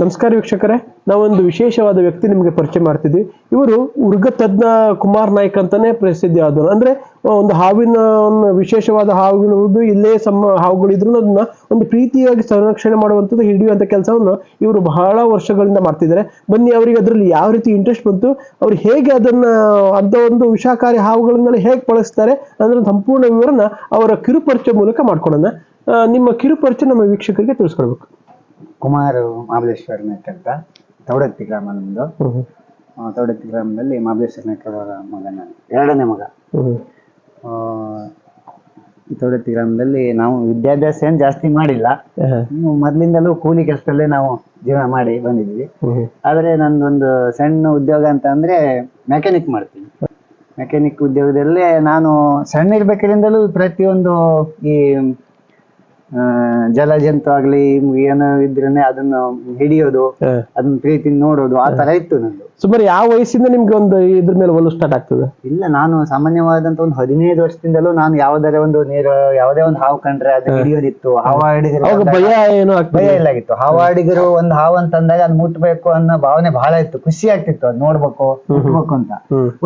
ನಮಸ್ಕಾರ ವೀಕ್ಷಕರೇ, ನಾವೊಂದು ವಿಶೇಷವಾದ ವ್ಯಕ್ತಿ ನಿಮಗೆ ಪರಿಚಯ ಮಾಡ್ತಿದ್ವಿ. ಇವರು ಉರ್ಗ ತಜ್ಞ ಕುಮಾರ್ ನಾಯ್ಕ ಅಂತಾನೆ ಪ್ರಸಿದ್ಧಿ ಆದವರು. ಅಂದ್ರೆ ಒಂದು ಹಾವಿನ ವಿಶೇಷವಾದ ಹಾವುಗಳು ಇಲ್ಲೇ ಸಮ, ಹಾವುಗಳಿದ್ರು ಅದನ್ನ ಒಂದು ಪ್ರೀತಿಯಾಗಿ ಸಂರಕ್ಷಣೆ ಮಾಡುವಂಥದ್ದು ಹಿಡಿಯುವಂಥ ಕೆಲಸವನ್ನು ಇವರು ಬಹಳ ವರ್ಷಗಳಿಂದ ಮಾಡ್ತಿದ್ದಾರೆ. ಬನ್ನಿ, ಅವರಿಗೆ ಅದರಲ್ಲಿ ಯಾವ ರೀತಿ ಇಂಟ್ರೆಸ್ಟ್ ಬಂತು, ಅವ್ರು ಹೇಗೆ ಅದನ್ನ ಅಂತ ಒಂದು ವಿಷಾಕಾರಿ ಹಾವುಗಳನ್ನೆಲ್ಲ ಹೇಗೆ ಬಳಸ್ತಾರೆ ಅಂದ್ರೆ ಸಂಪೂರ್ಣ ವಿವರನ ಅವರ ಕಿರುಪರಿಚಯ ಮೂಲಕ ಮಾಡ್ಕೊಡೋಣ. ನಿಮ್ಮ ಕಿರುಪರಿಚಯ ನಮ್ಮ ವೀಕ್ಷಕರಿಗೆ ತಿಳಿಸ್ಕೊಡ್ಬೇಕು. ಕುಮಾರ್ ಮಹಾಬಲೇಶ್ವರ ನಾಯ್ಕ ಅಂತ ತೌಡತ್ತಿ ಗ್ರಾಮ ನಮ್ದು. ಆ, ತೌಡತ್ತಿ ಗ್ರಾಮದಲ್ಲಿ ಮಹಾಬಲೇಶ್ವರ ನಾಯ್ಕ ಅವರ ಮಗ ನಾನು ಎರಡನೇ ಮಗ. ಆ, ಈ ತೌಡತ್ತಿ ಗ್ರಾಮದಲ್ಲಿ ನಾವು ವಿದ್ಯಾಭ್ಯಾಸ ಏನ್ ಜಾಸ್ತಿ ಮಾಡಿಲ್ಲ. ಮೊದಲಿಂದಲೂ ಇನ್ನು ಮೊದ್ಲಿಂದಲೂ ಕೂಲಿ ಕೆಲಸದಲ್ಲೇ ನಾವು ಜೀವನ ಮಾಡಿ ಬಂದಿದ್ವಿ ಆದರೆ ನಂದೊಂದು ಸಣ್ಣ ಉದ್ಯೋಗ ಅಂತ ಅಂದ್ರೆ ಮೆಕ್ಯಾನಿಕ್ ಮಾಡ್ತೀನಿ. ಮೆಕ್ಯಾನಿಕ್ ಉದ್ಯೋಗದಲ್ಲೇ ನಾನು ಸಣ್ಣ ಇರ್ಬೇಕರಿಂದಲೂ ಪ್ರತಿಯೊಂದು ಈ ಜಲಜಂತು ಆಗ್ಲಿ ಏನೋ ಇದ್ರೇನೆ ಅದನ್ನ ಹಿಡಿಯೋದು. ಅದನ್ನ ಪ್ರೀತಿ ನೋಡೋದು ಆ ತರ ಇತ್ತು ನಂದು. ಸುಮಾರು ಯಾವ ವಯಸ್ಸಿಂದ ನಿಮ್ಗೆ ಒಂದು ಇದ್ರ ಮೇಲೆ ಒಲವು ಸ್ಟಾರ್ಟ್ ಆಗ್ತದೆ? ಇಲ್ಲ ನಾನು ಸಾಮಾನ್ಯವಾದಂತ ಒಂದು ಹದಿನೈದು ವರ್ಷದಿಂದಲೂ ನಾನು ಯಾವ್ದಾರ ಒಂದು ನೀರು ಯಾವುದೇ ಒಂದು ಹಾವು ಕಂಡ್ರೆ ಅದು ಹಿಡಿಯೋದಿತ್ತು. ಹಾವು ಹಿಡಿದ್ರೆ ಅವಾಗ ಭಯ ಏನು ಭಯ ಇಲ್ಲ ಆಗಿತ್ತು. ಹಾವಾಡಿಗರು ಒಂದು ಹಾವು ಅಂತಂದಾಗ ಅದ್ ಮುಟ್ಬೇಕು ಅನ್ನೋ ಭಾವನೆ ಬಹಳ ಇತ್ತು. ಖುಷಿ ಆಗ್ತಿತ್ತು ಅದ್ ನೋಡ್ಬೇಕು ಮುಟ್ಬೇಕು ಅಂತ.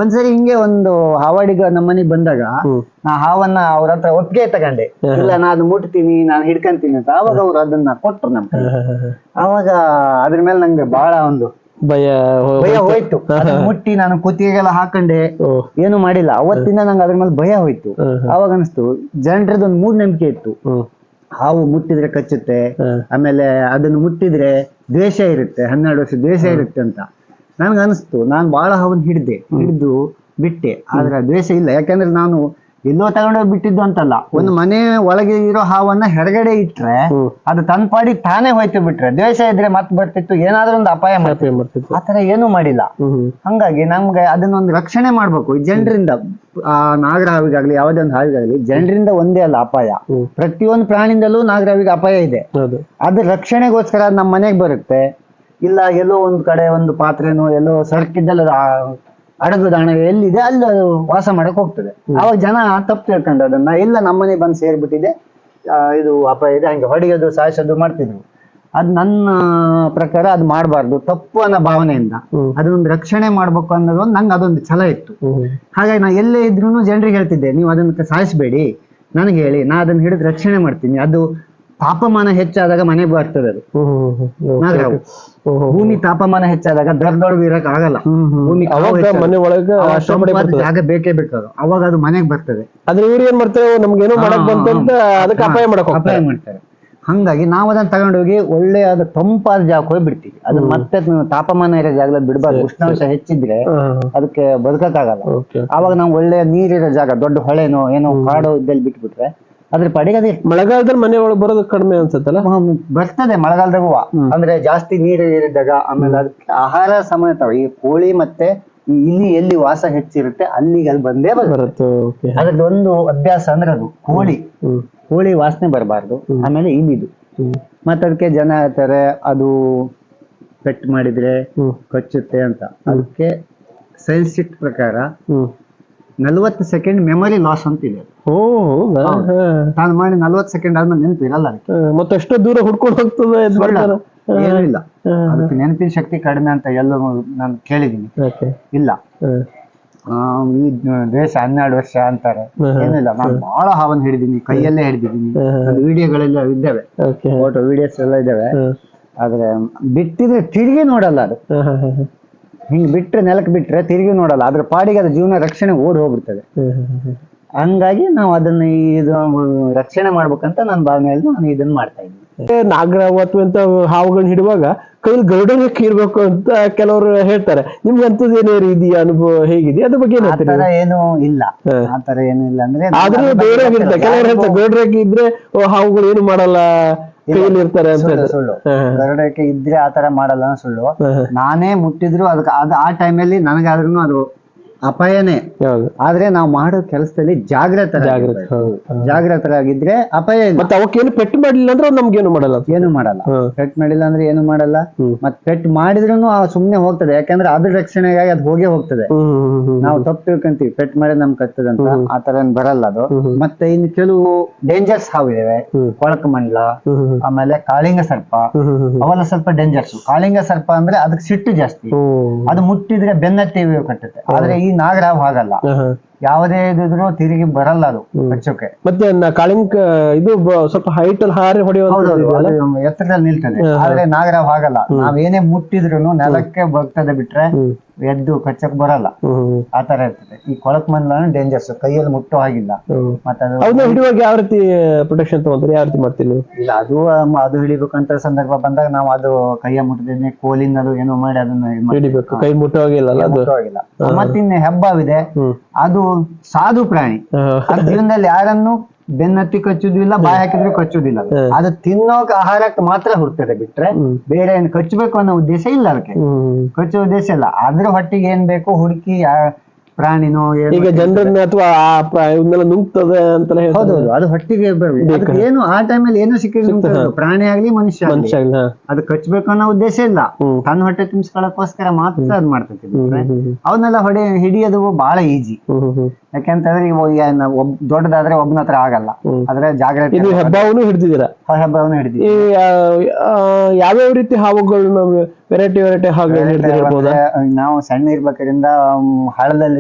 ಒಂದ್ಸರಿ ಹಿಂಗೆ ಒಂದು ಹಾವಾಡಿಗ ನಮ್ಮನೆಗ್ ಬಂದಾಗ. ನಾ ಹಾವನ್ನ ಅವ್ರ ಹತ್ರ ಒಪ್ಪಿಗೆ ತಗೊಂಡೆ. ಇಲ್ಲ ನಾನು ಮುಟ್ತೀನಿ ನಾನು ಹಿಡ್ಕಂತೀನಿ ಅಂತ. ಅವಾಗ ಅವ್ರು ಅದನ್ನ ಕೊಟ್ರು ನಮ್ಗೆ. ಅವಾಗ ಅದ್ರ ಮೇಲೆ ನಂಗೆ ಬಹಳ ಒಂದು ಭಯ ಭಯ ಹೋಯ್ತು. ಅದನ್ನ ಮುಟ್ಟಿ ನಾನು ಕುತ್ತಿಗೆಗೆಲ್ಲ ಹಾಕೊಂಡೆ. ಏನು ಮಾಡಿಲ್ಲ. ಅವತ್ತಿಂದ ನಂಗೆ ಅದ್ರ ಮೇಲೆ ಭಯ ಹೋಯ್ತು. ಅವಾಗ ಅನಿಸ್ತು ಜನರದೊಂದು ಒಂದು ಮೂಢನಂಬಿಕೆ ಇತ್ತು. ಹಾವು ಮುಟ್ಟಿದ್ರೆ ಕಚ್ಚುತ್ತೆ ಆಮೇಲೆ ಅದನ್ನು ಮುಟ್ಟಿದ್ರೆ ದ್ವೇಷ ಇರುತ್ತೆ ಹನ್ನೆರಡು ವರ್ಷ ದ್ವೇಷ ಇರುತ್ತೆ ಅಂತ. ನನ್ಗೆ ಅನಿಸ್ತು ನಾನು ಬಹಳ ಹಾವನ್ನ ಹಿಡ್ದೆ ಹಿಡಿದು ಬಿಟ್ಟೆ. ಆದ್ರೆ ದ್ವೇಷ ಇಲ್ಲ. ಯಾಕಂದ್ರೆ ನಾನು ಎಲ್ಲೋ ತಗೊಂಡೋಗಿ ಬಿಟ್ಟಿದ್ದು ಅಂತಲ್ಲ. ಒಂದು ಮನೆ ಒಳಗೆ ಇರೋ ಹಾವನ್ನ ಹೊರಗಡೆ ಇಟ್ರೆ. ಅದು ತನ್ನ ಪಾಡಿಗೆ ತಾನೇ ಹೋಯ್ತು ಬಿಟ್ರೆ. ದ್ವೇಷ ಇದ್ರೆ ಮತ್ ಬರ್ತಿತ್ತು ಏನಾದ್ರೂ ಒಂದು ಅಪಾಯ ಮಾಡ್ತಿತ್ತು. ಆತರ ಏನು ಮಾಡಿಲ್ಲ. ಹಂಗಾಗಿ ನಮ್ಗೆ ಅದನ್ನೊಂದು ರಕ್ಷಣೆ ಮಾಡ್ಬೇಕು. ಜನರಿಂದ ಆ ನಾಗರ ಹಾವಿಗಾಗ್ಲಿ ಯಾವುದೇ ಒಂದು ಹಾವಿಗಾಗ್ಲಿ ಜನರಿಂದ ಒಂದೇ ಅಲ್ಲ ಅಪಾಯ. ಪ್ರತಿಯೊಂದು ಪ್ರಾಣಿಯಿಂದಲೂ ನಾಗರ ಹಾವಿಗೆ ಅಪಾಯ ಇದೆ. ಅದು ಅದ್ರ ರಕ್ಷಣೆಗೋಸ್ಕರ ನಮ್ಮ ಮನೆಗೆ ಬರುತ್ತೆ. ಇಲ್ಲ ಎಲ್ಲೋ ಒಂದ್ ಕಡೆ ಒಂದು ಪಾತ್ರೆನೋ ಎಲ್ಲೋ ಸರಕಿದ್ದಲ್ಲ ಅಡಗು ದಾಣ ಎಲ್ಲಿದೆ ಅಲ್ಲಿ ಅದು ವಾಸ ಮಾಡಕ್ ಹೋಗ್ತದೆ. ಅವಾಗ ಜನ ತಪ್ಪು ತಿಳ್ಕೊಂಡು ಅದನ್ನ ಇಲ್ಲ ನಮ್ಮನೆ ಬಂದು ಸೇರ್ಬಿಟ್ಟಿದೆ. ಆ, ಇದು ಅಪಾಯ ಇದೆ ಹಂಗೆ ಹೊಡೆಯೋದು ಸಾಯಿಸೋದು ಮಾಡ್ತಿದ್ರು. ಅದ್ ನನ್ನ ಪ್ರಕಾರ ಅದು ಮಾಡಬಾರ್ದು ತಪ್ಪು ಅನ್ನೋ ಭಾವನೆಯಿಂದ. ಅದನ್ನೊಂದು ರಕ್ಷಣೆ ಮಾಡ್ಬೇಕು ಅನ್ನೋದು ಒಂದು ನಂಗೆ ಅದೊಂದು ಛಲ ಇತ್ತು. ಹಾಗಾಗಿ ನಾ ಎಲ್ಲೇ ಇದ್ರೂ ಜನರಿಗೆ ಹೇಳ್ತಿದ್ದೆ ನೀವು ಅದನ್ನ ಸಾಯಿಸ್ಬೇಡಿ ನನಗೆ ಹೇಳಿ ನಾ ಅದನ್ನ ಹಿಡಿದು ರಕ್ಷಣೆ ಮಾಡ್ತೀನಿ. ಅದು ತಾಪಮಾನ ಹೆಚ್ಚಾದಾಗ ಮನೆ ಬರ್ತದೆ ಅದು. ನಾಗರಾವು. ಭೂಮಿ ತಾಪಮಾನ ಹೆಚ್ಚಾದಾಗ ದರ್ದೊಳಗೆ ಇರಕ್ ಆಗಲ್ಲ. ಭೂಮಿ ಮನೆ ಒಳಗ ಜಾಗ ಬೇಕೇ ಬೇಕಾದ್ರು ಅವಾಗ ಅದು ಮನೆಗೆ ಬರ್ತದೆ. ಆದ್ರೆ ಇವ್ರು ಏನ್ ಮಾಡ್ತಾರೆ? ನಮ್ಗೇನೋ ಮಾಡಕ್ ಬಂತು ಅಂತ ಅದಕ್ಕೆ ಅಪಾಯ ಮಾಡಕ್ ಅಪಾಯ ಮಾಡ್ತಾರೆ. ಹಂಗಾಗಿ ನಾವು ಅದನ್ನ ತಗೊಂಡೋಗಿ ಒಳ್ಳೆಯಾದ ತಂಪಾದ ಜಾಗಕ್ಕೆ ಹೋಗಿ ಬಿಡ್ತೀವಿ. ಅದು ಮತ್ತೆ ತಾಪಮಾನ ಇರೋ ಜಾಗ ಬಿಡಬಾರ್ದು. ಉಷ್ಣಾಂಶ ಹೆಚ್ಚಿದ್ರೆ ಅದಕ್ಕೆ ಬದುಕಕ್ಕಾಗಲ್ಲ. ಅವಾಗ ನಾವು ಒಳ್ಳೆಯ ನೀರಿರೋ ಜಾಗ ದೊಡ್ಡ ಹೊಳೆನೋ ಏನೋ ಕಾಡು ಇದ್ದಲ್ಲಿ ಬಿಟ್ಬಿಟ್ರೆ ಅದ್ರ ಪಡೆಗೆ ಅದೇ ಮಳೆಗಾಲದಲ್ಲಿ ಮನೆ ಒಳಗೆ ಬರೋದು ಕಡಿಮೆ ಅನ್ಸುತ್ತಲ್ಲ? ಬರ್ತದೆ ಮಳೆಗಾಲದಾಗ ಅಂದ್ರೆ ಜಾಸ್ತಿ ನೀರು ಇರಿದಾಗ ಆಮೇಲೆ ಅದಕ್ಕೆ ಆಹಾರ ಸಮೇತ ಈ ಕೋಳಿ ಮತ್ತೆ ಈ ಇಲಿ ಎಲ್ಲಿ ವಾಸ ಹೆಚ್ಚಿರುತ್ತೆ ಅಲ್ಲಿಗೆ ಅಲ್ಲಿ ಬಂದೇ ಬರುತ್ತೆ. ಅದ್ರದ್ದೊಂದು ಅಭ್ಯಾಸ ಅಂದ್ರೆ ಅದು ಕೋಳಿ. ಕೋಳಿ ವಾಸನೆ ಬರಬಾರ್ದು. ಆಮೇಲೆ ಇಲ್ಲಿದು ಮತ್ತ ಅದಕ್ಕೆ ಜನ ಹೇಳ್ತಾರೆ ಅದು ಪೆಟ್ ಮಾಡಿದ್ರೆ ಕಚ್ಚುತ್ತೆ ಅಂತ. ಅದಕ್ಕೆ ಸೈನ್ಸ್ ಪ್ರಕಾರ ನಲ್ವತ್ತು ಸೆಕೆಂಡ್ ಮೆಮೊರಿ ಲಾಸ್ ಅಂತಿದೆ ಓ ಹೌದಾ? ಹಾ. ತಾನು ಮಾಡಿ ನಲ್ವತ್ತು ಸೆಕೆಂಡ್ ಆದ್ಮೇಲೆ ನೆನಪಿರಲ್ಲ ಅದಕ್ಕೆ. ಮತ್ತೆ ಎಷ್ಟೋ ದೂರ ಹುಡ್ಕೊಂಡು ಹೋಗ್ತದೆ ಏನಿಲ್ಲ ಅದಕ್ಕೆ ನೆನಪಿನ ಶಕ್ತಿ ಕಡಿಮೆ ಅಂತ ಎಲ್ಲೋ ನಾನು ಕೇಳಿದೀನಿ ಓಕೆ. ಇಲ್ಲ. ಆ, ಈ ದೇಶ ಹನ್ನೆರಡು ವರ್ಷ ಅಂತಾರೆ. ಏನಿಲ್ಲ ನಾನು ಬಹಳ ಹಾವನ್ನ ಹಿಡಿದೀನಿ. ಕೈಯಲ್ಲೇ ಹಿಡಿದಿದ್ದೀನಿ. ವಿಡಿಯೋಗಳೆಲ್ಲ ಇದ್ದಾವೆ. ಫೋಟೋ ವಿಡಿಯೋಸ್ ಎಲ್ಲ ಇದ್ದಾವೆ. ಆದ್ರೆ ಬಿಟ್ಟಿದ್ರೆ ತಿರುಗಿ ನೋಡಲ್ಲ ಅದು. ಹಿಂಗ್ ಬಿಟ್ರೆ ನೆಲಕ್ಕೆ ಬಿಟ್ರೆ ತಿರುಗಿ ನೋಡಲ್ಲ. ಅದ್ರ ಪಾಡಿಗೆ ಅದ್ರ ಜೀವನ ರಕ್ಷಣೆ ಓಡಿ ಹೋಗ್ಬಿಡ್ತದೆ. ಹಂಗಾಗಿ ನಾವು ಅದನ್ನ ಇದು ರಕ್ಷಣೆ ಮಾಡ್ಬೇಕಂತ ನನ್ನ ಭಾವನೆಯಲ್ಲಿ ನಾನು ಇದನ್ನ ಮಾಡ್ತಾ ಇದ್ದೀನಿ. ನಾಗರ ಅಥವಾ ಇಂಥ ಹಾವುಗಳನ್ನ ಹಿಡುವಾಗ ಕೈಲಿ ಗರುಡನ ಕೀರ್ಬೇಕು ಅಂತ ಕೆಲವರು ಹೇಳ್ತಾರೆ. ನಿಮ್ಗೆ ಅಂಥದ್ದು ಏನೇ ಇದೆಯಾ ಅನುಭವ ಹೇಗಿದೆ ಅದ್ರ ಬಗ್ಗೆ ಏನ್ ಇಲ್ಲ. ಆತರ ಏನು ಇಲ್ಲ ಅಂದ್ರೆ ಆದ್ರೂ ಬೇರೆ ಕೆಲವರು ಹೇಳ್ತಾರೆ ಯಾರಿಗೂ ಗರುಡ್ರಾಗಿ ಇದ್ರೆ ಹಾವುಗಳು ಏನು ಮಾಡಲ್ಲ ಇರ್ತಾರೆ ಅಂತ ಸುಳ್ಳು. ಸುಳ್ಳು. ಗರುಡಕ್ಕೆ ಇದ್ರೆ ಆತರ ತರ ಮಾಡಲ್ಲ ಸುಳ್ಳು. ನಾನೇ ಮುಟ್ಟಿದ್ರು ಅದಕ್ಕೆ ಅದು ಆ ಟೈಮಲ್ಲಿ ನನಗಾದ್ರೂ ಅದು ಅಪಾಯನೇ. ಹೌದು. ಆದ್ರೆ ನಾವು ಮಾಡೋ ಕೆಲಸದಲ್ಲಿ ಜಾಗ್ರತ ಜಾಗ್ರತೆ ಹೌದು. ಜಾಗ್ರತರಾಗಿದ್ರೆ ಅಪಾಯ ಇಲ್ಲ. ಮತ್ತೆ ಅವಕ್ಕೇನು ಪೆಟ್ಟು ಮಾಡಿಲ್ಲ ಅಂದ್ರೆ ಅವ್ರು ನಮ್ಗೇನು ಮಾಡಲ್ಲ. ಏನು ಮಾಡಲ್ಲ. ಪೆಟ್ ಮಾಡಿಲ್ಲ ಅಂದ್ರೆ ಏನು ಮಾಡಲ್ಲ. ಹ್ಮ್. ಮತ್ ಪೆಟ್ ಮಾಡಿದ್ರು ಸುಮ್ನೆ ಹೋಗ್ತದೆ. ಯಾಕಂದ್ರೆ ಅದ್ರ ರಕ್ಷಣೆಗಾಗಿ ಅದು ಹೋಗೇ ಹೋಗ್ತದೆ. ಹ್ಮ್ ಹ್ಮ್ ಹ್ಮ್ ನಾವು ತಪ್ಪು ತಿಳ್ಕೊಂತೀವಿ. ಪೆಟ್ ಮಾಡಿ ನಮ್ ಕತ್ತದಂತ. ಆ ತರ ಏನ್ ಬರಲ್ಲ ಅದು. ಮತ್ತೆ ಇನ್ನು ಕೆಲವು ಡೇಂಜರ್ಸ್ ಹಾವಿದಾವೆ ಹ್ಮ್. ಕೊಳಕ ಮಂಡಲ ಹ್ಮ್ ಹ್ಮ್ ಆಮೇಲೆ ಕಾಳಿಂಗ ಸರ್ಪ. ಹ್ಮ್ ಹ್ಮ್ ಹ್ಮ್ ಅವೆಲ್ಲ ಸ್ವಲ್ಪ ಡೇಂಜರ್ಸ್ ಕಾಳಿಂಗ ಸರ್ಪ ಅಂದ್ರೆ ಅದಕ್ಕೆ ಸಿಟ್ಟು ಜಾಸ್ತಿ. ಹ್ಮ್. ಅದು ಮುಟ್ಟಿದ್ರೆ ಬೆನ್ನತ್ತಿ ಕಟ್ಟುತ್ತೆ. ಆದ್ರೆ ಈ ನಾಗರಾವ್ ಹಾಗಲ್ಲ. ಯಾವುದೇ ಇದಿದ್ರು ತಿರುಗಿ ಬರಲ್ಲ ಅದು ಕಚ್ಚೋಕೆ ಮತ್ತೆ ನ- ಕಾಳಿಂಗ್ ಇದು ಬ- ಸ್ವಲ್ಪ ಹೈಟ್ ಅಲ್ಲಿ ಹಾರಿ ಹೊಡೆಯುವ ಹೌದೌದು ಅದು ಎತ್ತರದಲ್ಲಿ ನಿಲ್ತದೆ. ಆದ್ರೆ ನಾಗರಾವ್ ಹಾಗಲ್ಲ. ನಾವೇನೇ ಮುಟ್ಟಿದ್ರು ನೆಲಕ್ಕೆ ಬರ್ತದೆ ಬಿಟ್ರೆ ಎದ್ದು ಕಚ್ಚಕ್ ಬರಲ್ಲ. ಆತರ ಹ್ಮ್ ಆ ತರ ಇರ್ತದೆ. ಈ ಕೊಳಕ್ ಮಂಡಲ ಡೇಂಜರ್ಸ್ ಕೈಯಲ್ಲಿ ಮುಟ್ಟೋ ಹಾಗಿಲ್ಲ. ಹ್ಮ್. ಹಿಡಿಯುವಾಗ ಯಾವ ರೀತಿ ಪ್ರೊಟೆಕ್ಷನ್ ತಗೊಂತಾರೆ? ಯಾವ ರೀತಿ ಮಾಡ್ತೀವಿ ನೀವು? ಇಲ್ಲ ಅದು ಅಮ್, ಅದು ಹಿಡಿಬೇಕಂತ ಸಂದರ್ಭ ಬಂದಾಗ ನಾವು ಅದು ಕೈಯ ಮುಟ್ಟದೇನೆ ಕೋಲಿಂದ ಅದು ಏನೋ ಮಾಡಿ ಅದನ್ನ ಇದ್. ಹಿಡಿಬೇಕು. ಕೈ ಮುಟ್ಟೋ ಅಲ್ಲ ಅದು? ಮುಟ್ಟುವಾಗಿಲ್ಲ. ಮತ್ತಿನ್ನ ಹೆಬ್ಬಾವಿದೆ ಅದು ಸಾಧು ಪ್ರಾಣಿ. ಆ ಜೀವನದಲ್ಲಿ ಯಾರನ್ನು ಬೆನ್ನತ್ತಿ ಕಚ್ಚುದಿಲ್ಲ ಬಾಯಿ ಹಾಕಿದ್ರೆ ಕಚ್ಚುದಿಲ್ಲ ಅದು. ಅದು ತಿನ್ನೋಕ್ ಆಹಾರಕ್ಕೆ ಮಾತ್ರ ಹುಡ್ತದೆ ಬಿಟ್ರೆ ಬೇರೆ ಏನು ಕಚ್ಚಬೇಕು ಅನ್ನೋ ಉದ್ದೇಶ ಇಲ್ಲ ಅದಕ್ಕೆ. ಕಚ್ಚೋ ಉದ್ದೇಶ ಇಲ್ಲ. ಅದ್ರ ಹೊಟ್ಟಿಗೆ ಏನ್ ಬೇಕು ಹುಡುಕಿ ಯಾ- ಪ್ರಾಣಿನೋ ಏನು ಈಗ ಜನರನ್ನ ಅಥವಾ ಆ ಪ್ರ- ಇವನ್ನೆಲ್ಲ ನುಂಗ್ತದೆ ಅಂತೆಲ್ಲ ಹೇಳ್ತಾರೆ. ಹೌದೌದು ಅದು ಹೊಟ್ಟಿಗೆ ಬರ್ಬೇಕು ಅದಕ್ಕೆ ಏನು ಆ ಟೈಮಲ್ಲಿ ಏನು ಸಿಕ್ಕಿದ್ರೆ ಪ್ರಾಣಿ ಆಗ್ಲಿ ಮನುಷ್ಯ ಆಗ್ಲಿ. ಮನುಷ್ಯ ಹಾ. ಅದು ಕಚ್ಚಬೇಕು ಅನ್ನೋ ಉದ್ದೇಶ ಇಲ್ಲ. ಹ್ಮ್. ತನ್ನ ಹೊಟ್ಟೆ ತುಂಬಿಸ್ಕೊಳ್ಳೋಕೋಸ್ಕರ ಮಾತ್ರ ಅದ್ ಮಾಡ್ತೈತಿ. ಹ್ಮ್ ಹ್ಮ್ ಹ್ಮ್ ಅವನ್ನೆಲ್ಲ ಹೊಡೆ ಹಿಡಿಯೋದು ಬಹಳ ಈಜಿ ಹ್ಮ್ ಹ್ಮ್ ಹ್ಮ್. ಯಾಕೆಂತಂದ್ರೆ ಏನ್ ಒಬ್ ದೊಡ್ಡದಾದ್ರೆ ಒಬ್ಬನ ಹತ್ರ ಆಗಲ್ಲ. ಹ್ಮ್. ಆದ್ರೆ ಜಾಗ್ರತೆ ಇದು ಹೆಬ್ಬಾವನು ಹಿಡ್ದಿದ್ದೀರಾ? ಹೆಬ್ಬರವನ್ನ ಹಿಡಿದಿ ಈ ಆ, ಆ, ಯಾವ್ಯಾವ ರೀತಿ ಹಾವುಗಳು ವೆರೈಟಿ ವೆರೈಟಿ ಹಾವುಗಳು ಹಿಡ್ದಿರ್ಬೋದಾ? ನಾವು ಸಣ್ಣ ಇರ್ಬೇಕಾದ್ರಿಂದ ಮ್,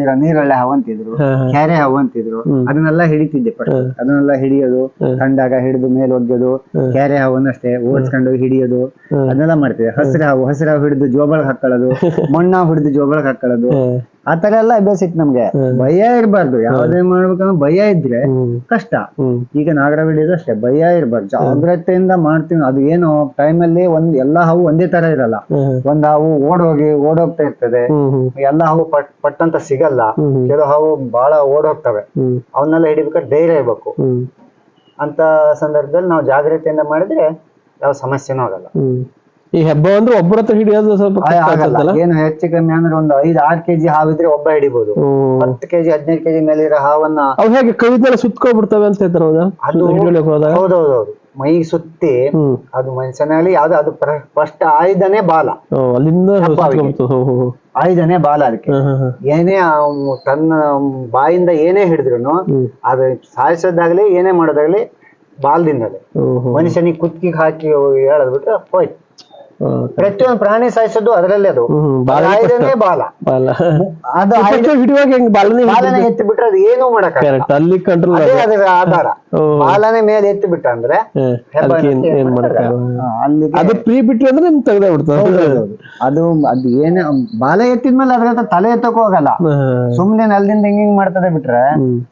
ಹಳ್ಳದಲ್ಲಿರೋ ಹವಂತಿದ್ರು ಹಾವು ಅಂತಿದ್ರು. ಕ್ಯಾರೆ ಹಾವು ಅಂತಿದ್ರು ಅದನ್ನೆಲ್ಲ ಹಿಡಿತಿದ್ದೆ ಪಟ್ ಅದನ್ನೆಲ್ಲ ಹಿಡಿಯೋದು ಕಂಡಾಗ ಹಿಡಿದು ಮೇಲೆ ಒಗ್ಗೋದು ಕ್ಯಾರೆ ಹಾವನ್ನು ಅಷ್ಟೇ ಓಡಿಸ್ಕೊಂಡು ಹಿಡಿಯೋದು ಅದನ್ನೆಲ್ಲ ಮಾಡ್ತಿದ್ದೆ. ಹಸಿರು ಹಾವು ಹಸಿರು ಹಾವು ಹಿಡಿದು ಜೋಬಳಗ್ ಹಾಕೊಳ್ಳೋದು ಮಣ್ಣ ಹಿಡಿದು ಜೋಬಳಗ್ ಹಾಕೊಳ್ಳೋದು ಹ್ಮ್. ಆ ತರ ಎಲ್ಲ ಅಭ್ಯಾಸ ಇತ್ತು ನಮ್ಗೆ. ಭಯ ಇರಬಾರ್ದು. ಯಾವ್ದೇ ಮಾಡ್ಬೇಕಂದ್ರೆ ಭಯ ಇದ್ರೆ ಕಷ್ಟ. ಈಗ ನಾಗರ ಹಿಡಿಯೋದು ಅಷ್ಟೇ ಭಯ ಇರಬಾರ್ದು. ಜಾಗ್ರತೆಯಿಂದ ಮಾಡ್ತೀವಿ. ಅದು ಏನು ಟೈಮಲ್ಲಿ ಒಂದ್ ಎಲ್ಲಾ ಹಾವು ಒಂದೇ ತರ ಇರಲ್ಲ. ಒಂದ್ ಹಾವು ಓಡೋಗಿ ಓಡೋಗ್ತಾ ಇರ್ತದೆ. ಎಲ್ಲ ಹಾವು ಪಟ್ ಪಟ್ ಅಂತ ಸಿಗಲ್ಲ ಕೆಲವು ಹಾವು ಬಹಳ ಓಡೋಗ್ತವೆ. ಅವನ್ನೆಲ್ಲ ಹಿಡಿಬೇಕಾದ್ರೆ ಧೈರ್ಯ ಇರ್ಬೇಕು. ಅಂತ ಸಂದರ್ಭದಲ್ಲಿ ನಾವು ಜಾಗ್ರತೆಯಿಂದ ಮಾಡಿದ್ರೆ ಯಾವ ಸಮಸ್ಯೆನೂ ಆಗಲ್ಲ. ಈ ಹೆಬ್ಬ ಅಂದ್ರೆ ಒಬ್ಬರ ಹತ್ರ ಹಿಡಿಯೋದು ಸ್ವಲ್ಪ ಕಷ್ಟ ಆಗಲ್ಲ ಆಗ್ತದಲ್ಲ ಏನು ಹೆಚ್ಚು ಕಮ್ಮಿ ಅಂದ್ರೆ ಒಂದು ಐದ್ ಆರ್ ಕೆಜಿ ಹಾವಿದ್ರೆ ಒಬ್ಬ ಹಿಡಿಬಹುದು ಹ್ಮ್ ಹತ್ತು ಕೆಜಿ ಹದಿನೈದು ಕೆಜಿ ಮೇಲೆ ಇರೋ ಹಾವನ್ನ ಅವು ಹೇಗೆ ಕೈದೆಲ್ಲ ಸುತ್ಕೊಬಿಡ್ತವೆ ಅಂತ ಹೇಳ್ತಾರೆ ಹೌದಾ ಅದು- ಹಿಡಿಯೋಕ್ ಹೋದಾಗ ಹೌದೌದೌದು ಮೈ ಸುತ್ತಿ ಹ್ಮ್ ಅದು ಮನುಷ್ಯನಲ್ಲಿ ಯಾವ್ದು ಅದು ಫಸ್ಟ್ ಆಯುಧನೇ ಬಾಲ ಓ, ಅಲ್ಲಿಂದ ಹೆಬ್ಬಾವಿಗೆ. ಸುತ್ಕೊಂಡ್ಬಿಡ್ತು. ಹೋ, ಹೋ, ಹೋ. ಆಯುಧನೇ ಬಾಲ ಅದಕ್ಕೆ. ಏನೇ ಅವ್ನು ತನ್ನ ಬಾಯಿಂದ ಏನೇ ಹಿಡಿದ್ರು ಹ್ಮ್. ಅದು ಸಾಯಿಸೋದಾಗ್ಲಿ ಏನೇ ಮಾಡೋದಾಗ್ಲಿ ಬಾಲದಿಂದಲೇ ಓ, ಹೋ. ಮನುಷ್ಯನಿಗೆ ಕುತ್ತಿಗೆ ಹಾಕಿ ಹೇಳದ್ ಬಿಟ್ರೆ ಹೋಯ್ತು ಪ್ರತಿಯೊಂದು ಪ್ರಾಣಿ ಸಾಯಿಸೋದು ಅದರಲ್ಲೇ ಅದು. ಆಯುಧನೇ ಬಾಲ. ಬಾಲ. ಅದು ಹಿಡಿಯುವಾಗ ಹೆಂಗ್ ಬಾಲನೇ ಬಾಲನೇ ಎತ್ತಿ ಬಿಟ್ರೆ ಅದು ಏನೂ ಮಾಡಕ್ ಕರೆಕ್ಟ್ ಅಲ್ಲಿ ಕಂಟ್ರೋಲ್ ಅದೇ ಅದರ ಆಧಾರ. ಬಾಲನೇ ಮೇಲೆ ಎತ್ತಿ ಬಿಟ್ಟ ಅಂದ್ರೆ ಏನ್ ಅದು ಪ್ರೀ ಬಿಟ್ರೆ ಅಂದ್ರೆ ನಿಮ್ ತೆಗ್ದೇ ಬಿಡ್ತದೆ ಅದು ಅದು ಏನ ಬಾಲ ಎತ್ತಿದ್ಮೇಲೆ ಅದ್ರ ತಲೆ ಎತ್ತಕ್ ಹೋಗಲ್ಲ ಸುಮ್ನೆ ನೆಲದಿಂದ ಹಿಂಗ್ ಹಿಂಗ್ ಮಾಡ್ತದೆ ಬಿಟ್ರೆ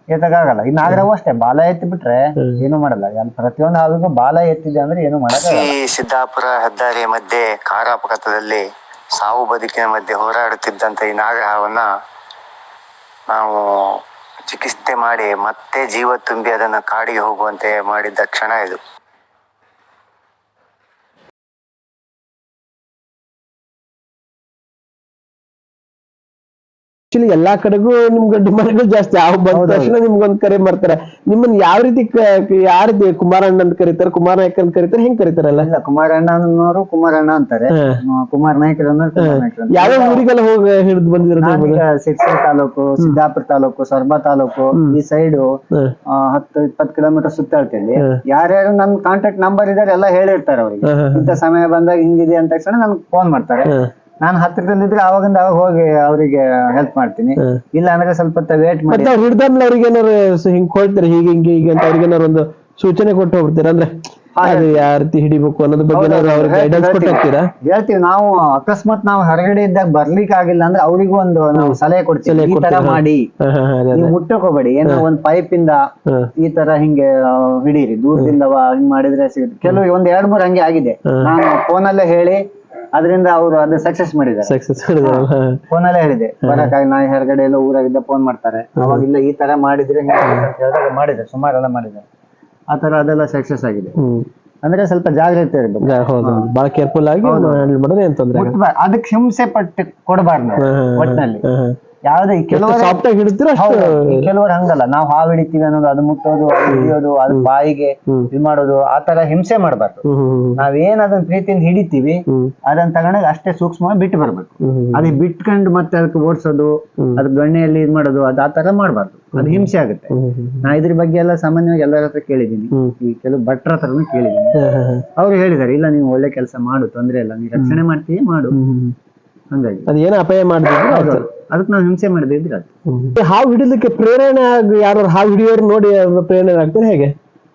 ಎತ್ತಕ್ ಎತ್ತಕ್ಕಾಗಲ್ಲ ಈ ನಾಗರವು ಅಷ್ಟೇ. ಬಾಲ ಎತ್ತಿ ಬಿಟ್ರೆ ಏನು ಮಾಡಲ್ಲ. ಪ್ರತಿಯೊಂದು ಹಾವಿಗೂ ಬಾಲ ಎತ್ತಿದೆ ಅಂದ್ರೆ ಏನು ಮಾಡಲ್ಲ ಈ ಸಿದ್ದಾಪುರ ಹೆದ್ದಾರಿಯ ಮಧ್ಯೆ ಕಾರ ಅಪಘಾತದಲ್ಲಿ ಸಾವು ಬದುಕಿನ ಮಧ್ಯೆ ಹೋರಾಡುತ್ತಿದ್ದಂತ ಈ ನಾಗ್ರಹವನ್ನ ನಾವು ಚಿಕಿತ್ಸೆ ಮಾಡಿ ಮತ್ತೆ ಜೀವ ತುಂಬಿ ಅದನ್ನ ಕಾಡಿಗೆ ಹೋಗುವಂತೆ ಮಾಡಿದ್ದ ಕ್ಷಣ ಇದು. ಆಕ್ಚುಲಿ ಎಲ್ಲಾ ಕಡೆಗೂ ನಿಮ್ಗೆ ಡಿಮಾಂಡ್ಗಳು ಜಾಸ್ತಿ. ಯಾವ ಬಂದ ತಕ್ಷಣ ನಿಮ್ಗೊಂದ್ ಕರೆ ಮಾಡ್ತಾರೆ. ನಿಮ್ಮನ್ನ ಯಾವ ರೀತಿ ಯಾರ ಕುಮಾರಣ್ಣ ಅಂತ ಕರೀತಾರೆ ಕುಮಾರ ನಾಯಕ ಅಂತ ಕರೀತಾರೆ ಹೆಂಗ್ ಕರೀತಾರಲ್ಲ? ಇಲ್ಲ ಅನ್ನೋರು ಕುಮಾರಣ್ಣ ಅಂತಾರೆ. ಕುಮಾರ್ ನಾಯ್ಕರ್ ಅನ್ನೋರು ಕುಮಾರ್ ನಾಯ್ಕರ್ ಅಂತಾರೆ. ಯಾವ ಊರಿಗೆಲ್ಲ ಹೋಗಿ ಹಿಡಿದು ಬಂದಿರೋದು ಸಿರ್ಸಿ ತಾಲೂಕು ಸಿದ್ದಾಪುರ ತಾಲೂಕು ಸೊರಬ ತಾಲೂಕು ಈ ಸೈಡು. ಹತ್ತು ಇಪ್ಪತ್ತು ಕಿಲೋಮೀಟರ್ ಸುತ್ತಾಡ್ತೀವಿ. ಯಾರ್ಯಾರು ನನ್ ಕಾಂಟ್ಯಾಕ್ಟ್ ನಂಬರ್ ಇದಾರೆ ಎಲ್ಲ ಹೇಳಿರ್ತಾರೆ ಅವ್ರಿಗೆ. ಇಂಥ ಸಮಯ ಬಂದಾಗ ಹಿಂಗಿದೆ ಅಂತ ತಕ್ಷಣ ನನ್ಗೆ ಫೋನ್ ಮಾಡ್ತಾರೆ. ನಾನು ಹತ್ತಿರದಲ್ಲಿದ್ರೆ ಅವಾಗಿಂದ ಅವಾಗ ಹೋಗಿ ಅವರಿಗೆ ಹೆಲ್ಪ್ ಮಾಡ್ತೀನಿ. ಇಲ್ಲ ಅಂದ್ರೆ ಸ್ವಲ್ಪ ವೇಟ್ ಮಾಡಿ. ಮತ್ತೆ ಅವ್ರು ಅವ್ರಿಗೆ ಏನಾರು ಹಿಂಗ್ ಕೊಡ್ತಾರೆ? ಹೀಗೆ ಹಿಂಗೆ ಹೀಗೆ ಅಂತ ಅವ್ರಿಗೆ ಏನಾರು ಒಂದು ಸೂಚನೆ ಕೊಟ್ಟು ಹೋಗ್ತೀರಾ ಅಂದ್ರೆ ಅದು ಯಾವ ರೀತಿ ಹಿಡಿಬೇಕು ಅನ್ನೋದ್ರ ಬಗ್ಗೆ ಏನಾದ್ರು ಅವ್ರಿಗೆ ಗೈಡೆನ್ಸ್ ಕೊಟ್ಟು ಹೋಗ್ತೀರಾ ಹೇಳ್ತೀವಿ ನಾವು ಅಕಸ್ಮಾತ್ ನಾವು ಹೊರಗಡೆ ಇದ್ದಾಗ ಬರ್ಲಿಕ್ಕೆ ಆಗಿಲ್ಲ ಅಂದ್ರೆ ಅವ್ರಿಗೂ ಒಂದು ನಾವು ಸಲಹೆ ಕೊಡ್ತೀವಿ ಈ ತರ ಮಾಡಿ. ನೀವು. ಮುಟ್ಟಕೋಬೇಡಿ. ಏನೋ ಒಂದ್ ಪೈಪ್ ಇಂದ ಈ ತರ ಹಿಂಗೆ ಹಿಡೀರಿ. ದೂರದಿಂದ ಹಿಂಗ್ ಮಾಡಿದ್ರೆ ಸಿಗುತ್ತೆ. ಕೆಲವು ಒಂದ್ ಎರಡ್ ಮೂರ್ ಹಂಗೆ ಆಗಿದೆ. ನಾನು ಫೋನಲ್ಲೇ ಹೇಳಿ ಅದರಿಂದ ಅವರು ಅದು ಸಕ್ಸಸ್ ಮಾಡಿದ್ದಾರೆ. ಸಕ್ಸಸ್ ಮಾಡಿದ್ರು ಫೋನ್ ಫೋನಲ್ಲೇ ಹೇಳಿದೆ. ಬರಕ್ಕಾಗಿ ನಾ ಹೊರಗಡೆ ಎಲ್ಲ ಊರಾಗಿದ್ದ ಫೋನ್ ಮಾಡ್ತಾರೆ. ಅವಾಗಿಲ್ಲ ಈ ತರ ಮಾಡಿದ್ರೆ ಸುಮಾರು ಹೇಳಿದಾಗ ಮಾಡಿದ್ದಾರೆ ಸುಮಾರೆಲ್ಲ ಮಾಡಿದ್ದಾರೆ ಆ ತರ ಅದೆಲ್ಲ ಸಕ್ಸಸ್ ಆಗಿದೆ. ಅಂದ್ರೆ ಸ್ವಲ್ಪ ಜಾಗ್ರತೆ ಇರಬೇಕು. ಹೌದು. ಬಹಳ ಕೇರ್ಫುಲ್ ಆಗಿ ಹ್ಯಾಂಡಲ್ ಮಾಡಿದ್ರೆ ಏನ್ ತೊಂದ್ರೆ. ಅದಕ್ಕೆ ಹಿಂಸೆ ಪಟ್ಟು ಕೊಡಬಾರ್ದು. ಒಟ್ಟಿನಲ್ಲಿ. ಯಾವ್ದೇ ಕೆಲವರು ಕೆಲವರು ಹಂಗಲ್ಲ. ನಾವು ಹಾವು ಹಿಡಿತೀವಿ ಅನ್ನೋದು ಅದು ಮುಟ್ಟೋದು ಅದು ಹಿಡಿಯೋದು ಅದು ಬಾಯಿಗೆ ಇದ್ ಮಾಡೋದು ಆ ತರ ಹಿಂಸೆ ಮಾಡ್ಬಾರ್ದು. ನಾವೇನ್ ಅದನ್ನ ಪ್ರೀತಿಯಿಂದ ಹಿಡಿತೀವಿ ಅದನ್ನ ತಗೊಂಡಾಗ ಅಷ್ಟೇ ಸೂಕ್ಷ್ಮವಾಗಿ ಬಿಟ್ಟು ಬರ್ಬೇಕು. ಅದ್ ಬಿಟ್ಕೊಂಡು ಮತ್ತೆ ಅದಕ್ಕೆ ಓಡಿಸೋದು ಅದ್ ಗಣ್ಣೆಯಲ್ಲಿ ಇದ್ ಮಾಡೋದು ಅದ್ ಆ ತರ ಮಾಡ್ಬಾರ್ದು. ಅದು ಹಿಂಸೆ ಆಗುತ್ತೆ. ನಾ ಇದ್ರ ಬಗ್ಗೆ ಎಲ್ಲ ಸಾಮಾನ್ಯವಾಗಿ ಎಲ್ಲರ ಹತ್ರ ಕೇಳಿದೀನಿ ಈ ಕೆಲವು ಭಟ್ರ ಹತ್ರನು ಕೇಳಿದೀನಿ ಅವ್ರು ಹೇಳಿದಾರೆ ಇಲ್ಲ ನೀವು ಒಳ್ಳೆ ಕೆಲಸ ಮಾಡು ತೊಂದ್ರೆ ಇಲ್ಲ ನೀವು ರಕ್ಷಣೆ ಮಾಡ್ತೀವಿ ಮಾಡು. ಹಂಗಾಗಿ. ಅದೇನು ಅಪಾಯ ಮಾಡಿದ್ರು. ಅದಕ್ಕೆ ನಾವು ಹಿಂಸೆ ಮಾಡಿದ್ರೆ ಇದ್ರೆ ಹಾವು ಹಿಡಿಲಿಕ್ಕೆ ಪ್ರೇರಣೆ ಆಗಿ ಯಾರು ಹಾವು ಹಿಡಿಯೋರು ನೋಡಿ ಅವ್ರು ಪ್ರೇರಣೆ ಆಗ್ತಾರೆ ಹೇಗೆ?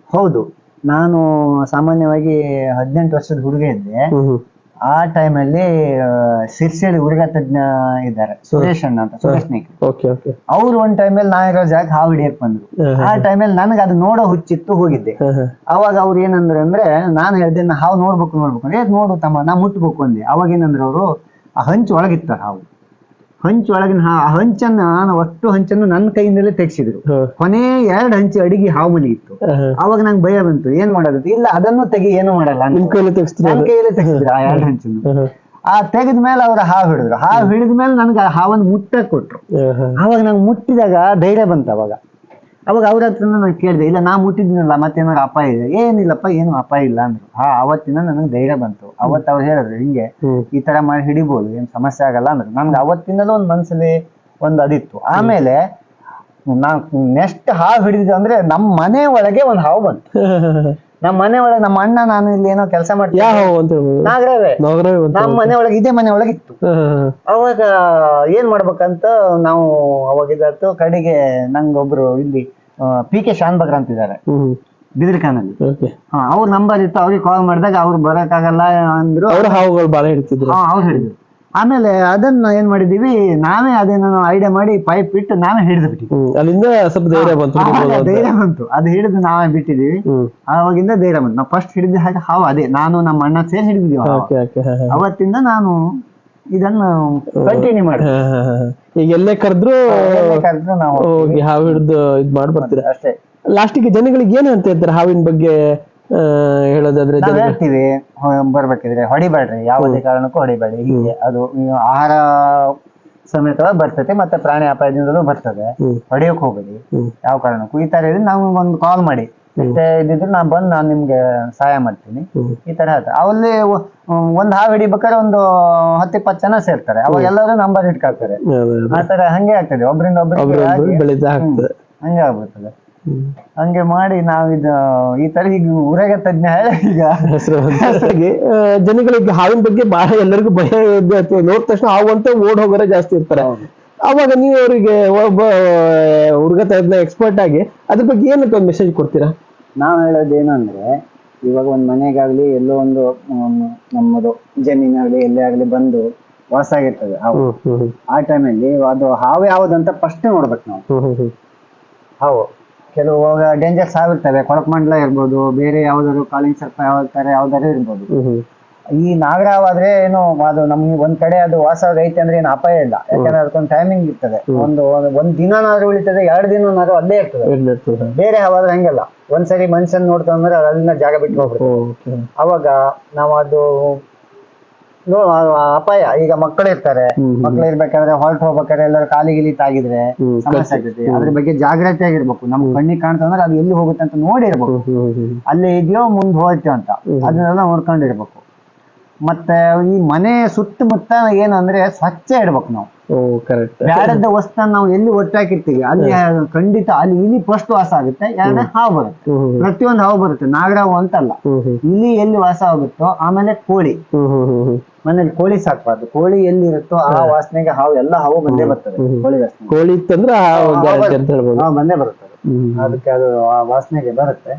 ಹೌದು. ನಾನು ಸಾಮಾನ್ಯವಾಗಿ ಹದಿನೆಂಟು ವರ್ಷದ ಹುಡುಗ ಇದ್ದೆ. ಆ ಟೈಮಲ್ಲಿ ಸಿರ್ಸಿಯಲ್ಲಿ ಹುಡುಗ ತಜ್ಞ ಇದ್ದಾರೆ ಸುರೇಶ್ ಅಣ್ಣ ಅಂತ ಸುರೇಶ್ ಓಕೆ ಅವ್ರು ಒಂದ್ ಅಲ್ಲಿ ನಾ ಇರೋ ಜಾಗ ಹಾವು ಹಿಡಿಯಕ್ ಬಂದ್ರು. ಆ ಆ ಟೈಮಲ್ಲಿ ನನಗೆ ಅದು ನೋಡೋ ಹುಚ್ಚಿತ್ತು ಹೋಗಿದ್ದೆ. ಅವಾಗ ಅವ್ರು ಏನಂದ್ರು ಅಂದ್ರೆ ನಾನು ಹೇಳ್ದೆ ನಾ ಹಾವು ನೋಡ್ಬೇಕು ನೋಡ್ಬೇಕು. ಅಂದ್ರೆ "ಏ, ನೋಡು ತಮ್ಮ ನಾ ಮುಟ್ಬೇಕು ಅಂದೆ. ಅವಾಗ ಏನಂದ್ರೆ ಅವರು ಆ ಹಂಚು ಒಳಗಿತ್ತ ಹಾವು. ಹಂಚು ಒಳಗಿನ ಹಾ ಆ ಹಂಚನ್ನ ನಾನು ಅಷ್ಟು ಹಂಚನ್ನು ನನ್ನ ಕೈಯಿಂದಲೇ ತೆಗ್ಸಿದ್ರು. ಕೊನೆ ಎರಡ್ ಹಂಚು ಅಡಿಗೆ ಹಾವು ಮನೆ ಇತ್ತು. ಅವಾಗ ನಂಗೆ ಭಯ ಬಂತು ಏನ್ ಮಾಡೋದು? ಇಲ್ಲ ಅದನ್ನು ತೆಗಿ ಏನು ಮಾಡಲ್ಲ. ನನ್ನ ಕೈಯಲ್ಲೇ ತೆಗ್ಸಿದ್ರು ಆ ಎರಡ್ ಹಂಚನ್ನು. ಆ ತೆಗೆದ ಮೇಲೆ ಅವ್ರ ಹಾವು ಹಿಡಿದ್ರು. ಹಾವು ಹಿಡಿದ ಮೇಲೆ ನನ್ಗೆ ಆ ಹಾವನ್ನು ಮುಟ್ಟಕ್ ಕೊಟ್ರು ಅವಾಗ ನಂಗೆ ಮುಟ್ಟಿದಾಗ ಧೈರ್ಯ ಬಂತು ಅವಾಗ. ಅವಾಗ ಅವ್ರ ಹತ್ರ ನಾನು ಕೇಳಿದೆ ಇಲ್ಲ ನಾ ಮುಟ್ಟಿದ್ದೀನಲ್ಲ ಮತ್ತೇನಾದ್ರು ಅಪಾಯ ಇದೆ? ಏನಿಲ್ಲಪ್ಪ ಏನು ಅಪಾಯ ಇಲ್ಲ ಅಂದ್ರು. ಹಾ ಅವತ್ತಿನ ನನಗೆ ಧೈರ್ಯ ಬಂತು. ಅವತ್ತು ಅವ್ರು ಹೇಳಿದ್ರು ಹಿಂಗೆ ಈ ತರ ಮಾಡಿ ಹಿಡಿಬೋದು ಏನ್ ಸಮಸ್ಯೆ ಆಗಲ್ಲ ಅಂದ್ರೆ. ನನ್ಗೆ ಅವತ್ತಿನಲ್ಲೂ ಒಂದು ಮನ್ಸಲ್ಲಿ ಒಂದು ಅದಿತ್ತು. ಆಮೇಲೆ ನಾ ನೆಕ್ಸ್ಟ್ ಹಾವು ಹಿಡಿದಿದ್ದು ಅಂದ್ರೆ ನಮ್ಮ ಮನೆ ಒಳಗೆ ಒಂದು ಹಾವು ಬಂತು. ನಮ್ಮ ಮನೆ ಒಳಗೆ ನಮ್ಮ ಅಣ್ಣ ನಾನು ಇಲ್ಲಿ ಏನೋ ಕೆಲಸ ಮಾಡ್ತೀನಿ ನಮ್ ನಾಗರವೇ. ನಮ್ಮ ಮನೆ ಒಳಗೆ ಇದೇ ಮನೆ ಒಳಗೆ ಇತ್ತು. ಅವಾಗ ಏನ್ ಮಾಡ್ಬೇಕಂತ ನಾವು ಅವಾಗ ಇದಾಯ್ತು. ಕಡೆಗೆ ನಂಗೊಬ್ರು ಇಲ್ಲಿ ಪಿ ಕೆ ಶಾನ್ಭಗ್ರ ಅಂತಿದ್ದಾರೆ. ಹ್ಮ್. ಬಿದಿರ್ಖಾನಲ್ಲಿ ಹಾ, ಅವ್ರ ನಂಬರ್ ಇತ್ತು ಅವ್ರಿಗೆ ಕಾಲ್ ಮಾಡಿದಾಗ ಅವ್ರು ಬರಕ್ಕಾಗಲ್ಲ ಅಂದ್ರು. ಅವ್ರ ಹಾವುಗಳು ಬಾಳ ಹಿಡಿತಿದ್ರು. ಹಾ, ಅವ್ರು ಹಿಡಿದ್ರು. ಆಮೇಲೆ ಅದನ್ನ ಏನ್ ಮಾಡಿದೀವಿ ನಾವೇ ಅದೇನೋ ಐಡಿಯಾ ಮಾಡಿ ಪೈಪ್ ಇಟ್ಟು ನಾವೇ ಹಿಡಿದು ಬಿಟ್ಟಿದ್ವಿ. ಹ್ಮ್ ಅಲ್ಲಿಂದ ಸ್ವಲ್ಪ ಧೈರ್ಯ ಬಂತು ಧೈರ್ಯ ಬಂತು. ಅದು ಹಿಡಿದು ನಾವೇ ಬಿಟ್ಟಿದೀವಿ ಅವಾಗಿಂದ ಧೈರ್ಯ ಬಂತು. ನಾವು ಫಸ್ಟ್ ಹಿಡಿದ ಹಾಗೆ ಹಾವು ಅದೇ ನಾನು ನಮ್ಮ ಅಣ್ಣ ಸೇರಿ ಹಿಡಿದಿದ್ದೀವಿ ಅವತ್ತಿಂದ ನಾನು ಇದನ್ನು ಕಂಟಿನ್ಯೂ ಮಾಡಿ. ಈಗ ಎಲ್ಲೇ ಕರೆದ್ರು ಕರೆದ್ರು ನಾವು ಹೋಗಿ ಹಾವು ಹಿಡಿದು ಇದ್ ಮಾಡಿ ಬರ್ತೀರಾ ಅಷ್ಟೇ. ಲಾಸ್ಟಿಗೆ ಜನಗಳಿಗೆ ಏನು ಅಂತ ಹೇಳ್ತಾರೆ ಹಾವಿನ ಬಗ್ಗೆ ಹೇಳೋದಾದ್ರೆ ನಾವ್ ಹೇಳ್ತೀವಿ ಹೊ- ಬರ್ಬೇಕಿದ್ರೆ ಹೊಡಿಬೇಡ್ರಿ ಯಾವುದೇ ಕಾರಣಕ್ಕೂ ಹೊಡಿಬೇಡಿ ಹೀಗೆ. ಅದು ನೀವು ಆಹಾರ ಸಮೇತ ಬರ್ತದೆ ಮತ್ತೆ ಪ್ರಾಣಿ ಅಪಾಯದಿಂದಲೂ ಬರ್ತದೆ. ಹ್ಮ್. ಹೊಡಿಯೋಕ್ ಹೋಗಬೇಡಿ. ಹ್ಮ್. ಯಾವ ಕಾರಣಕ್ಕೂ. ಈ ತರ ಇದ್ರೆ ನಾವು ಒಂದು ಕಾಲ್ ಮಾಡಿ. ಎಷ್ಟೇ ಇದ್ರೆ ನಾನು ಬಂದು ನಾನು ನಿಮ್ಗೆ ಸಹಾಯ ಮಾಡ್ತೀನಿ. ಈ ತರ ಹೇಳ್ತಾರೆ ಅವಲ್ಲಿ ಒಂದ್ ಹಾವು ಹಿಡಿಬೇಕಾದ್ರೆ ಒಂದು ಹತ್ತು ಇಪ್ಪತ್ತು ಜನ ಸೇರ್ತಾರೆ. ಅವಾಗ ಎಲ್ಲರೂ ನಂಬರ್ ಹೌದು. ಆ ತರ ಹಂಗೆ ಆಗ್ತದೆ. ಒಬ್ರಿಂದ ಒಬ್ರಿಗೆ ಹಂಗೆ ಆಗ್ಬಿಡ್ತದೆ. ಹಂಗೆ ಮಾಡಿ ನಾವ್ ಇದು ಈ ತರ ಈಗ ಊರಾಗ ತಜ್ಞ ಈಗ. ಜನಗಳಿಗೆ ಹಾವಿನ ಬಗ್ಗೆ ಬಹಳ ಎಲ್ಲರಿಗೂ ಭಯ ನೋಡಿದ ತಕ್ಷಣ ಹಾವು ಅಂತ ಓಡ್ ಹೋಗೋರೆ ಜಾಸ್ತಿ ಇರ್ತಾರೆ. ಅವಾಗ ನೀವು ಅವರಿಗೆ ಒಬ್ಬ ಹುಡುಗ ತಜ್ಞ ಎಕ್ಸ್ಪರ್ಟ್ ಆಗಿ. ಅದ್ರ ಬಗ್ಗೆ ಒಂದು ಮೆಸೇಜ್ ಕೊಡ್ತೀರಾ? ನಾವು ಹೇಳೋದೇನು ಅಂದ್ರೆ ಇವಾಗ ಒಂದು ಮನೆಗಾಗ್ಲಿ ಎಲ್ಲೋ ಒಂದು ಮ್, ನಮ್ಮದು ಜಮೀನಾಗ್ಲಿ ಎಲ್ಲೇ ಆಗ್ಲಿ ಬಂದು ವಾಸ ಆಗಿರ್ತದೆ ಹಾವು. ಹ್ಮ್ ಹ್ಮ್ ಆ ಟೈಮಲ್ಲಿ ಅದು ಹಾವು ಯಾವ್ದಂತ ಫಸ್ಟ್ ನೋಡ್ಬೇಕು ನಾವು. ಹ್ಮ್ ಹ್ಮ್ ಹ್ಮ್. ಹಾವು. ಕೆಲವು ಡೇಂಜರ್ಸ್ ಆಗಿರ್ತವೆ ಕೊಳಕಮಂಡಲ ಇರ್ಬೋದು ಬೇರೆ ಯಾವ್ದಾದ್ರು ಕಾಲಿಂಗ್ ಸರ್ಪ ಯಾವ ತರ ಯಾವ್ದಾದ್ರು ಇರ್ಬೋದು. ಹ್ಮ್ ಹ್ಮ್. ಈ ನಾಗರಾವಾದ್ರೆ ಏನು ಅದು ನಮ್ಗೆ ಒಂದ್ ಕಡೆ ಅದು ವಾಸ ಐತೆ ಅಂದ್ರೆ ಏನು ಅಪಾಯ ಇಲ್ಲ. ಯಾಕಂದ್ರೆ ಅದಕ್ಕೊಂದು ಟೈಮಿಂಗ್ ಇರ್ತದೆ. ಒಂದು ಒಂದ್ ದಿನನಾದ್ರೂ ಉಳಿತದೆ ಎರಡು ದಿನನಾದ್ರೂ ಅಲ್ಲೇ ಇರ್ತದೆ. ಬೇರೆ ಹಾವಾದ್ರೆ ಹಂಗಲ್ಲ. ಒಂದ್ಸರಿ ಮನುಷ್ಯನ್ ನೋಡ್ತಾ ಅಂದ್ರೆ ಜಾಗ ಬಿಟ್ಟು ಹೋಗ್ಬಿಡುತ್ತೆ ಓಕೆ. ಅವಾಗ ನಾವು ಅದು ಅಪಾಯ. ಈಗ ಮಕ್ಕಳು ಇರ್ತಾರೆ. ಮಕ್ಕಳು ಇರ್ಬೇಕಾದ್ರೆ ಹೊರಟು ಹೋಗ್ಬೇಕಾದ್ರೆ ಎಲ್ಲರೂ ಕಾಲಿ ಗಿಲಿ ತಾಗಿದ್ರೆ ಸಮಸ್ಯೆ ಆಗ್ತದೆ. ಅದ್ರ ಬಗ್ಗೆ ಜಾಗ್ರತೆ ಆಗಿರ್ಬೇಕು. ನಮ್ ಕಣ್ಣಿಗೆ ಕಾಣ್ತಂದ್ರೆ ಅದು ಎಲ್ಲಿ ಹೋಗುತ್ತೆ ಅಂತ ನೋಡಿರ್ಬೇಕು. ಅಲ್ಲಿ ಇದೆಯೋ ಮುಂದ್ ಹೋಯ್ತೋ ಅಂತ. ಅದನ್ನೆಲ್ಲ ನೋಡ್ಕೊಂಡಿರ್ಬೇಕು. ಮತ್ತೆ ಈ ಮನೆ ಸುತ್ತಮುತ್ತ ಏನಂದ್ರೆ ಸ್ವಚ್ಛ ಇಡ್ಬೇಕು ನಾವು. ಕರೆಕ್ಟ್ ಬ್ಯಾಡದ ವಸ್ತು ನಾವು ಎಲ್ಲಿ ಒಟ್ಟಾಕಿರ್ತೀವಿ ಅಲ್ಲಿ ಖಂಡಿತ ಅಲ್ಲಿ ಇಲಿ ಫಸ್ಟ್ ವಾಸ ಆಗುತ್ತೆ ಎರಡನೇ ಹಾವು ಬರುತ್ತೆ. ಪ್ರತಿಯೊಂದು ಹಾವು ಬರುತ್ತೆ ನಾಗರಾವು ಅಂತಲ್ಲ. ಅಂತ ಹ್ಮ್. ಇಲಿ ಎಲ್ಲಿ ವಾಸ ಆಗುತ್ತೋ ಆಮೇಲೆ ಕೋಳಿ. ಮನೇಲಿ ಕೋಳಿ ಸಾಕ್ಬಾರ್ದು. ಕೋಳಿ ಎಲ್ಲಿ ಇರುತ್ತೋ ಆ ವಾಸನೆಗೆ ಹಾವು ಎಲ್ಲ ಹಾವು ಬಂದೇ ಬರ್ತದೆ ಕೋಳಿ ವಾಸನೆ ಕೋಳಿ ಇತ್ತಂದ್ರೆ ಬಂದೇ ಬರುತ್ತೆ. ಅದಕ್ಕೆ ಅದು ಆ ವಾಸನೆಗೆ ಬರುತ್ತೆ.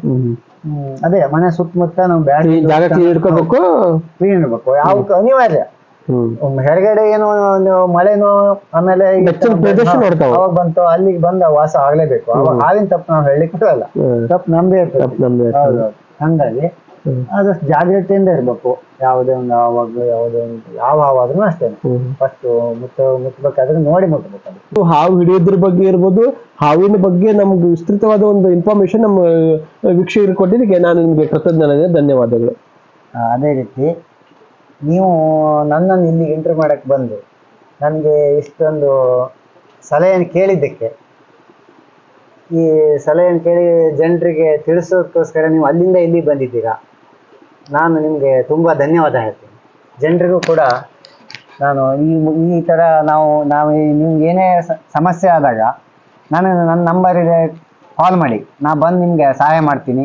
ಅದೇ ಮನೆ ಸುತ್ತಮುತ್ತ ನಾವು ಬ್ಯಾಡ್ ಜಾಗ ಕ್ಲೀನ್ ಇಟ್ಕೋಬೇಕು? ಕ್ಲೀನ್ ಇಡ್ಬೇಕು. ಯಾವ ಅನಿವಾರ್ಯ. ಹೊರಗಡೆ ಏನೋ ಒಂದು ಮಳೆನೋ ಆಮೇಲೆ ಅವಾಗ ಬಂತು ಅಲ್ಲಿಗೆ ಬಂದ ವಾಸ ಆಗ್ಲೇಬೇಕು. ಅವಾಗ ಹಾವಿನ ತಪ್ಪು ನಾವು ಹೇಳಲಿಕ್ಕೆ ಬರಲ್ಲ. ಹ್ಮ್. ತಪ್ಪು ನಮ್ದೇ ಇರ್ತದೆ. ಹಂಗಾಗಿ. ಆದಷ್ಟು ಜಾಗ್ರತೆಯಿಂದ ಇರ್ಬೇಕು. ಯಾವುದೇ ಒಂದು ಆವಾಗ ಯಾವುದೇ ಒಂದು ಯಾವ ಹಾವಾದ್ರೂ ಅಷ್ಟೇ. ಫಸ್ಟ್ ಮುತ್ತ ಮುಟ್ಬೇಕಾದ್ರೆ ನೋಡಿ ಮುಟ್ಟಬೇಕು ಅದು ಹಾವು ಹಿಡಿಯೋದ್ರ ಬಗ್ಗೆ ಇರ್ಬೋದು ಹಾವಿನ ಬಗ್ಗೆ ನಮ್ಗೆ ವಿಸ್ತೃತವಾದ ಒಂದು ಇನ್ಫಾರ್ಮೇಶನ್ ನಮ್ಮ ವೀಕ್ಷಕರು ಕೊಟ್ಟಿದ್ದಕ್ಕೆ ನಾನು ನಿಮಗೆ ಕೃತಜ್ಞನಾದೆ ಧನ್ಯವಾದಗಳು. ಅದೇ ರೀತಿ ನೀವು ನನ್ನನ್ನು ಇಲ್ಲಿ ಎಂಟ್ರಿ ಮಾಡಕ್ಕೆ ಬಂದು ನನಗೆ ಇಷ್ಟೊಂದು ಸಲಹೆಯನ್ನು ಕೇಳಿದ್ದಕ್ಕೆ ಈ ಸಲಹೆಯನ್ನು ಕೇಳಿ ಜನರಿಗೆ ತಿಳಿಸೋದಕ್ಕೋಸ್ಕರ ನೀವು ಅಲ್ಲಿಂದ ಇಲ್ಲಿ ಬಂದಿದ್ದೀರಾ? ನಾನು ನಿಮಗೆ ತುಂಬ ಧನ್ಯವಾದ ಹೇಳ್ತೀನಿ. ಜನರಿಗೂ ಕೂಡ ನಾನು ಈ ಈ ಥರ ನಾವು ನಾವು ನಿಮ್ಗೆ ಏನೇ ಸಮಸ್ಯೆ ಆದಾಗ, ನಾನು ನನ್ನ ನಂಬರಿಗೆ ಕಾಲ್ ಮಾಡಿ. ನಾ ಬಂದು ನಿಮಗೆ ಸಹಾಯ ಮಾಡ್ತೀನಿ.